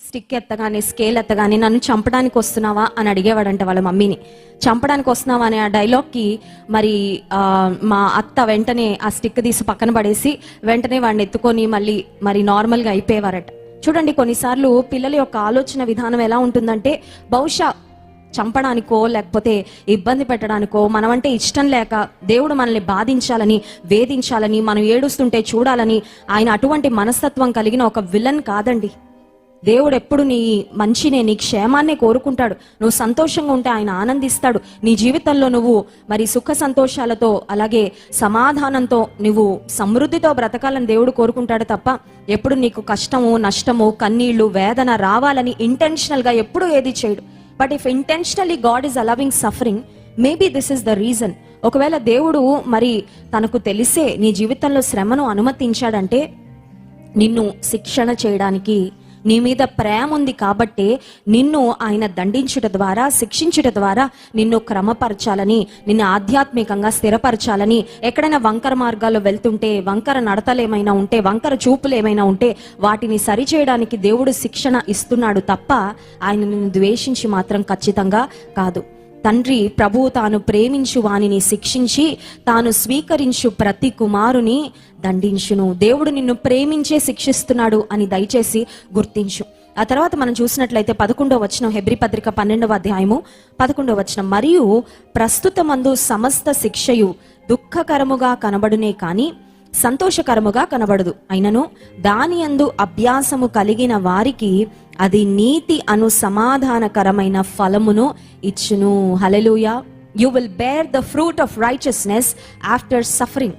Stick ఎత్తగానే scale ఎత్తగానే నన్ను చంపడానికి వస్తున్నావా అని అడిగేవాడంట వాళ్ళ మమ్మీని. చంపడానికి వస్తున్నావా అనే ఆ డైలాగ్కి మరి ఆ, మా అత్త వెంటనే ఆ స్టిక్ తీసి పక్కన పడేసి వెంటనే వాడిని ఎత్తుకొని మళ్ళీ మరి నార్మల్గా అయిపోయేవారట. చూడండి కొన్నిసార్లు పిల్లల యొక్క ఆలోచన విధానం ఎలా ఉంటుందంటే బహుశా చంపడానికో లేకపోతే ఇబ్బంది పెట్టడానికో మనమంటే ఇష్టం లేక దేవుడు మనల్ని బాధించాలని వేధించాలని మనం ఏడుస్తుంటే చూడాలని ఆయన అటువంటి మనస్తత్వం కలిగిన ఒక విలన్ కాదండి. దేవుడు ఎప్పుడు నీ మంచినే నీ క్షేమాన్నే కోరుకుంటాడు. నువ్వు సంతోషంగా ఉంటే ఆయన ఆనందిస్తాడు. నీ జీవితంలో నువ్వు మరి సుఖ సంతోషాలతో అలాగే సమాధానంతో నువ్వు సమృద్ధితో బ్రతకాలని దేవుడు కోరుకుంటాడు తప్ప ఎప్పుడు నీకు కష్టము నష్టము కన్నీళ్ళు వేదన రావాలని ఇంటెన్షనల్గా ఎప్పుడు ఏది చేయడు. But if intentionally God is allowing suffering maybe this is the reason ఒకవేళ దేవుడు మరి తనకు తెలిసే నీ జీవితంలో శ్రమను అనుమతించాడంటే నిన్ను శిక్షణ చేయడానికి నీ మీద ప్రేమ ఉంది కాబట్టే నిన్ను ఆయన దండించుట ద్వారా శిక్షించుట ద్వారా నిన్ను క్రమపరచాలని నిన్ను ఆధ్యాత్మికంగా స్థిరపరచాలని ఎక్కడైనా వంకర మార్గాల్లో వెళ్తుంటే వంకర నడతలు ఏమైనా ఉంటే వంకర చూపులు ఏమైనా ఉంటే వాటిని సరిచేయడానికి దేవుడు శిక్షణ ఇస్తున్నాడు తప్ప ఆయన నిన్ను ద్వేషించి మాత్రం ఖచ్చితంగా కాదు. తండ్రి ప్రభువు తాను ప్రేమించు వానిని శిక్షించి తాను స్వీకరించు ప్రతి కుమారుని దండించును. దేవుడు నిన్ను ప్రేమించే శిక్షిస్తున్నాడు అని దయచేసి గుర్తించు. ఆ తర్వాత మనం చూసినట్లయితే పదకొండవ వచనం హెబ్రి పత్రిక పన్నెండవ అధ్యాయము పదకొండవ వచనం. మరియు ప్రస్తుతమందు సమస్త శిక్షయు దుఃఖకరముగా కనబడునే కానీ సంతోషకరముగా కనబడదు. అయినను దాని అందు అభ్యాసము కలిగిన వారికి అది నీతి అను సమాధానకరమైన ఫలమును ఇచ్చును. Hallelujah you will bear the fruit of righteousness after suffering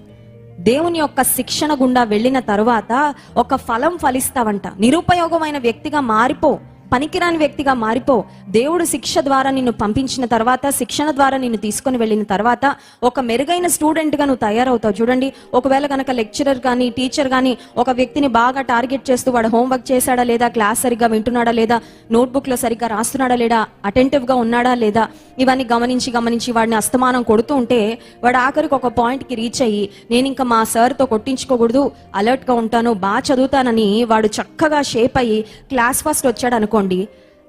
దేవుని యొక్క శిక్షణ గుండా వెళ్ళిన తరువాత ఒక ఫలం ఫలిస్తావంట. నిరుపయోగమైన వ్యక్తిగా మారిపో. పనికిరాని వ్యక్తిగా మారిపో. దేవుడు శిక్ష ద్వారా నిన్ను పంపించిన తర్వాత శిక్షణ ద్వారా నిన్ను తీసుకొని వెళ్ళిన తర్వాత ఒక మెరుగైన స్టూడెంట్గా నువ్వు తయారవుతావు. చూడండి ఒకవేళ కనుక లెక్చరర్ కానీ టీచర్ కానీ ఒక వ్యక్తిని బాగా టార్గెట్ చేస్తూ వాడు హోంవర్క్ చేశాడా లేదా క్లాస్ సరిగ్గా వింటున్నాడా లేదా నోట్బుక్లో సరిగ్గా రాస్తున్నాడా లేదా అటెంటివ్గా ఉన్నాడా లేదా ఇవన్నీ గమనించి గమనించి వాడిని అస్తమానం కొడుతూ ఉంటే వాడు ఆఖరికి ఒక పాయింట్కి రీచ్ అయ్యి నేను ఇంకా మా సార్తో కొట్టించుకోకూడదు అలర్ట్గా ఉంటాను బాగా చదువుతానని వాడు చక్కగా షేప్ అయ్యి క్లాస్ ఫస్ట్ వచ్చాడు అనుకోండి.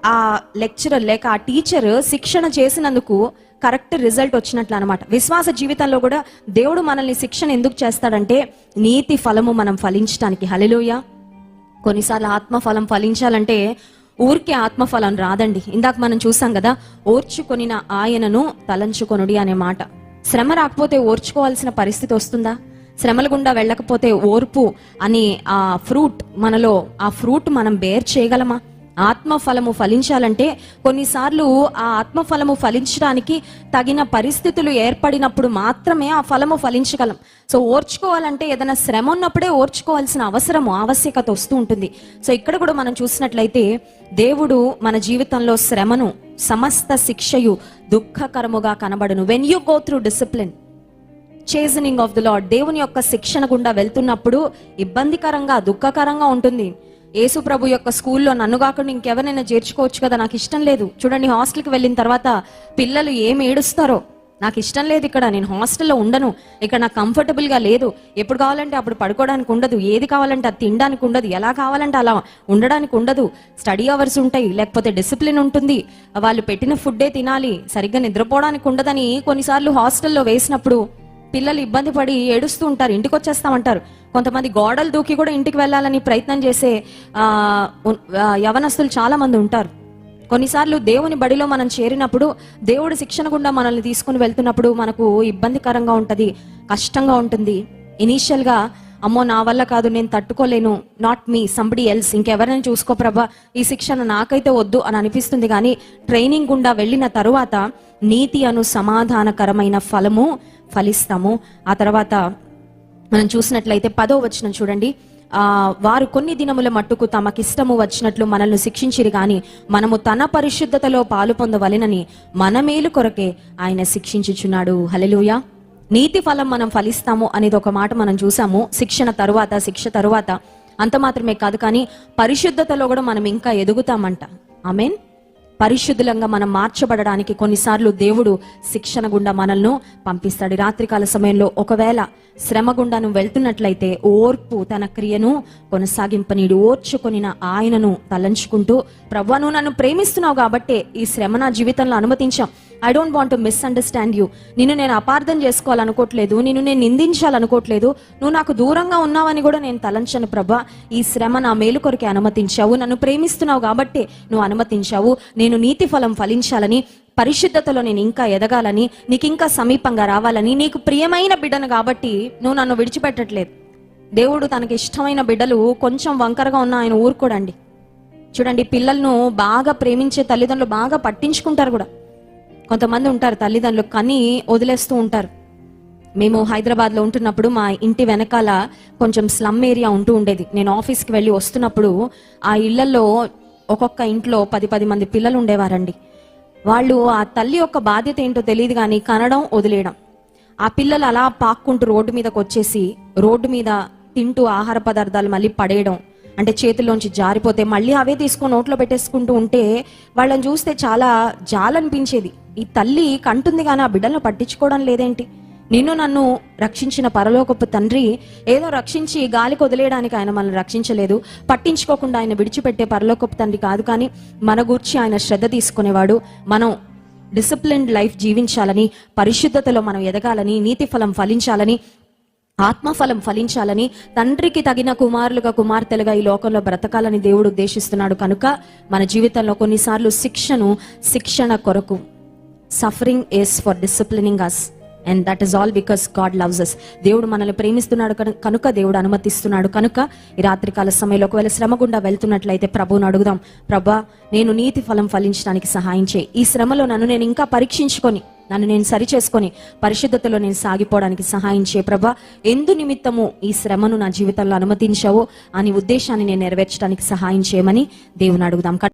ఆ లెక్చరర్ లేక ఆ టీచర్ శిక్షణ చేసినందుకు కరెక్ట్ రిజల్ట్ వచ్చినట్లు అనమాట విశ్వాస జీవితంలో కూడా దేవుడు మనల్ని శిక్షణ ఎందుకు చేస్తాడంటే నీతి ఫలము మనం ఫలించడానికి హలిలోయ కొన్నిసార్లు ఆత్మఫలం ఫలించాలంటే ఊరికే ఆత్మఫలం రాదండి. ఇందాక మనం చూసాం కదా ఓర్చుకొనిన ఆయనను తలంచుకొనుడి అనే మాట. శ్రమ రాకపోతే ఓర్చుకోవాల్సిన పరిస్థితి వస్తుందా? శ్రమల గుండా వెళ్ళకపోతే ఓర్పు అని ఆ ఫ్రూట్ మనలో ఆ ఫ్రూట్ మనం బేర్ చేయగలమా? ఆత్మఫలము ఫలించాలంటే కొన్నిసార్లు ఆ ఆత్మఫలము ఫలించడానికి తగిన పరిస్థితులు ఏర్పడినప్పుడు మాత్రమే ఆ ఫలము ఫలించగలం. సో ఓర్చుకోవాలంటే ఏదైనా శ్రమ ఉన్నప్పుడే ఓర్చుకోవాల్సిన అవసరము ఆవశ్యకత వస్తూ ఉంటుంది. సో ఇక్కడ కూడా మనం చూసినట్లయితే దేవుడు మన జీవితంలో శ్రమను సమస్త శిక్షయు దుఃఖకరముగా కనబడును. When you go through discipline chastening of the Lord దేవుని యొక్క శిక్షణ గుండా వెళ్తున్నప్పుడు ఇబ్బందికరంగా దుఃఖకరంగా ఉంటుంది. యేసు ప్రభు యొక్క స్కూల్లో నన్ను కాకుండా ఇంకెవరైనా చేర్చుకోవచ్చు కదా? నాకు ఇష్టం లేదు. చూడండి హాస్టల్కి వెళ్ళిన తర్వాత పిల్లలు ఏమి ఏడుస్తారో? నాకు ఇష్టం లేదు ఇక్కడ. నేను హాస్టల్లో ఉండను. ఇక్కడ నాకు కంఫర్టబుల్గా లేదు. ఎప్పుడు కావాలంటే అప్పుడు పడుకోవడానికి ఉండదు. ఏది కావాలంటే అది తినడానికి ఉండదు. ఎలా కావాలంటే అలా ఉండడానికి ఉండదు. స్టడీ అవర్స్ ఉంటాయి. లేకపోతే డిసిప్లిన్ ఉంటుంది. వాళ్ళు పెట్టిన ఫుడ్డే తినాలి. సరిగ్గా నిద్రపోవడానికి ఉండదని కొన్నిసార్లు హాస్టల్లో వేసినప్పుడు పిల్లలు ఇబ్బంది పడి ఏడుస్తూ ఉంటారు ఇంటికి వచ్చేస్తామంటారు. కొంతమంది గోడలు దూకి కూడా ఇంటికి వెళ్ళాలని ప్రయత్నం చేసే యవనస్తులు చాలా మంది ఉంటారు. కొన్నిసార్లు దేవుని బడిలో మనం చేరినప్పుడు దేవుడి శిక్షణ గుండా మనల్ని తీసుకుని వెళ్తున్నప్పుడు మనకు ఇబ్బందికరంగా ఉంటుంది కష్టంగా ఉంటుంది. ఇనీషియల్గా అమ్మో నా వల్ల కాదు నేను తట్టుకోలేను. నాట్ మీ సంబడి ఎల్స్ ఇంకెవరైనా చూసుకో ప్రభా? ఈ శిక్షణ నాకైతే వద్దు అని అనిపిస్తుంది కానీ ట్రైనింగ్ గుండా వెళ్ళిన తరువాత నీతి అను సమాధానకరమైన ఫలము ఫలిస్తాము. ఆ తర్వాత మనం చూసినట్లయితే పదో వచనం చూడండి. ఆ వారు కొన్ని దినముల మట్టుకు తమకిష్టము వచ్చినట్లు మనల్ని శిక్షించిరి గాని మనము తన పరిశుద్ధతలో పాలు పొందవలెనని మన మేలు కొరకే ఆయన శిక్షించుచున్నాడు. హలెలుయా నీతి ఫలం మనం ఫలిస్తాము అనేది ఒక మాట మనం చూసాము. శిక్షణ తరువాత శిక్ష తరువాత అంత మాత్రమే కాదు కానీ పరిశుద్ధతలో కూడా మనం ఇంకా ఎదుగుతామంట. ఆమెన్. పరిశుద్ధులంగా మనం మార్చబడడానికి కొన్నిసార్లు దేవుడు శిక్షణ గుండా మనల్ని పంపిస్తాడు. రాత్రికాల సమయంలో ఒకవేళ శ్రమ గుండా నువ్వు వెళ్తున్నట్లయితే ఓర్పు తన క్రియను కొనసాగింపనీడు. ఓర్చుకొనిన ఆయనను తలంచుకుంటూ ప్రవ్వా నువ్వు నన్ను ప్రేమిస్తున్నావు కాబట్టే ఈ శ్రమ నా జీవితంలో అనుమతించాం I don't want to misunderstand you నిన్ను నేను అపార్థం చేసుకోవాలనుకోవట్లేదు. నిన్ను నేను నిందించాలనుకోవట్లేదు. నువ్వు నాకు దూరంగా ఉన్నావని కూడా నేను తలంచను ప్రభా. ఈ శ్రమ నా మేలు కొరకే అనుమతించావు. నన్ను ప్రేమిస్తున్నావు కాబట్టి నువ్వు అనుమతించావు. నేను నీతి ఫలం ఫలించాలని పరిశుద్ధతలో నేను ఇంకా ఎదగాలని నీకు ఇంకా సమీపంగా రావాలని నీకు ప్రియమైన బిడ్డను కాబట్టి నువ్వు నన్ను విడిచిపెట్టట్లేదు. దేవుడు తనకి ఇష్టమైన బిడ్డలు కొంచెం వంకరగా ఉన్న ఆయన ఊరుకోడండి. చూడండి పిల్లలను బాగా ప్రేమించే తల్లిదండ్రులు బాగా పట్టించుకుంటారు కూడా. కొంతమంది ఉంటారు తల్లిదండ్రులు కని వదిలేస్తూ ఉంటారు. మేము హైదరాబాద్లో ఉంటున్నప్పుడు మా ఇంటి వెనకాల కొంచెం స్లమ్ ఏరియా ఉంటూ ఉండేది. నేను ఆఫీస్కి వెళ్ళి వస్తున్నప్పుడు ఆ ఇళ్ళలో ఒక్కొక్క ఇంట్లో పది పది మంది పిల్లలు ఉండేవారండి. వాళ్ళు ఆ తల్లి యొక్క బాధ్యత ఏంటో తెలియదు కానీ కనడం వదిలేయడం. ఆ పిల్లలు అలా పాక్కుంటూ రోడ్డు మీదకి వచ్చేసి రోడ్డు మీద తింటూ ఆహార పదార్థాలు మళ్ళీ పడేయడం అంటే చేతుల్లోంచి జారిపోతే మళ్ళీ అవే తీసుకొని నోట్లో పెట్టేసుకుంటూ ఉంటే వాళ్ళని చూస్తే చాలా జాలనిపించేది. ఈ తల్లి కంటుంది కానీ ఆ బిడ్డలను పట్టించుకోవడం లేదేంటి? నిన్ను నన్ను రక్షించిన పరలోకపు తండ్రి ఏదో రక్షించి గాలికి వదిలేయడానికి ఆయన మనల్ని రక్షించలేదు. పట్టించుకోకుండా ఆయన విడిచిపెట్టే పరలోకపు తండ్రి కాదు కానీ మన గూర్చి ఆయన శ్రద్ధ తీసుకునేవాడు. మనం డిసిప్లిన్డ్ లైఫ్ జీవించాలని పరిశుద్ధతలో మనం ఎదగాలని నీతి ఫలం ఫలించాలని ఆత్మఫలం ఫలించాలని తండ్రికి తగిన కుమారులుగా కుమార్తెలుగా ఈ లోకంలో బ్రతకాలని దేవుడు ఉద్దేశిస్తున్నాడు. కనుక మన జీవితంలో కొన్నిసార్లు శిక్షను శిక్షణ కొరకు suffering is for disciplining us and that is all because God loves us దేవుడు మనల్ని ప్రేమిస్తున్నాడు కనుక దేవుడు అనుమతిస్తున్నాడు. కనుక ఈ రాత్రికాల సమయంలో ఒకవేళ శ్రమ గుండా వెళ్తున్నట్లయితే ప్రభువును అడుగుదాం. ప్రభా నేను నీతి ఫలం ఫలించడానికి సహాయం చేయి. ఈ శ్రమలో నన్ను నేను ఇంకా పరీక్షించుకొని నన్ను నేను సరి చేసుకొని పరిశుద్ధతలో నేను సాగిపోవడానికి సహాయం చే ప్రభా ఎందు నిమిత్తము ఈ శ్రమను నా జీవితంలో అనుమతించావో అని ఉద్దేశాన్ని నేను నెరవేర్చడానికి సహాయం చేయమని దేవుని అడుగుదాం.